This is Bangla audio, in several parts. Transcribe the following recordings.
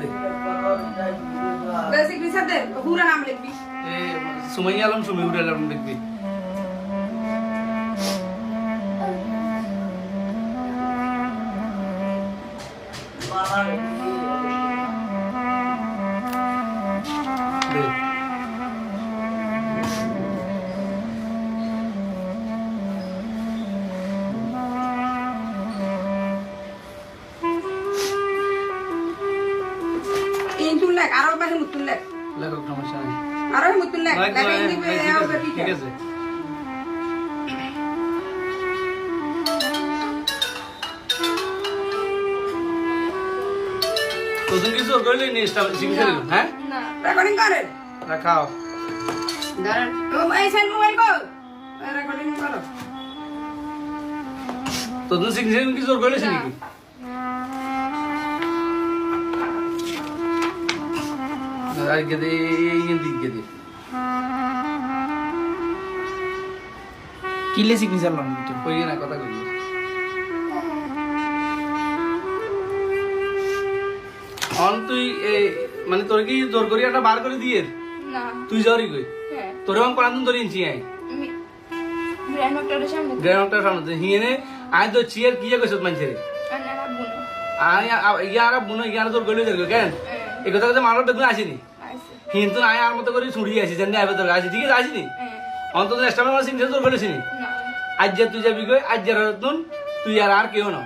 দে? বেসিক বিচার দে নাম লিখবি। এ সুমাইয়া আলম সুমিউর আলম দেখবি Thank ইন লেখ আরও বাহে মুতুল লেখ। লেখক সমস্যা নেই। আরও মুতুল লেখ লেখা লাইক, ঠিক আছে, আছে। তোদের কিছু করলি নি শিখতে হ্যাঁ? না রেকর্ডিং করে রাখাও দাঁড়ান ও এই সেন মোবাইল কো রেকর্ডিং করো। তোদের শিখতে কিছু করলি নাকি? আর গেদে ইন্দি গেদে। কিলে সিগনেচার লন তো কই না কথা কই অন তুই এই মানে তোর কি জোর করি একটা বার করে দিয়ে? না। তুই যাওয়ারি কই? হ্যাঁ। তোর এবং কোরআন ধরে ইঞ্চি আই ডক্টরের সামনে। সামনে হিয়েনে আয় তো চিয়ার কি কইছ মানুষের আর ইয়ারা বুনো। ইয়ারা তোর গলি ধরবে কেন? হ্যাঁ। এই কথা কথা মানুষ বেগুন আসেনি। কিন্তু আয় আর মতো করে ছুড়ি আসি যেন আইবে তোর আসি। ঠিক আছে আসিনি? অন্তত অন্তত এস্টামের চিন্তা তোর গলেছিনি না। আজ যে তুই যাবি কই আজ যার নতুন তুই আর আর কেউ না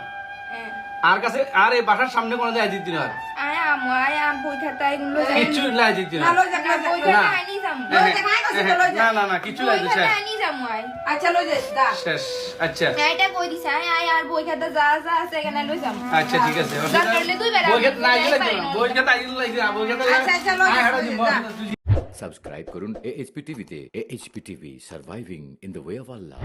হ্যাঁ। আর কাছে আর এই বাসার সামনে কোনো যায় দিতি না লাই না না কিছু না বই লই খাতা না। আনি যাম লই যা খাই কইছে তো লই যা না না না কিচ্ছু লাই বই দিছে খাতা আনি যাম আয় আচ্ছা লই যা দা শেষ আচ্ছা এটা কই দিছে আয় আয় আর বই খাতা যা যা আছে এখানে লই যাম আচ্ছা ঠিক আছে দরকার হলে দুই বেলা বই খেত না আমি গেলে পারি না। বই খেত আইলে লাগি বই খেত আচ্ছা, আচ্ছা, লই যা, লই যা, যা। সাবস্ক্রাইব করুন এএইচপি টিভিতে AHP TV surviving in the way of Allah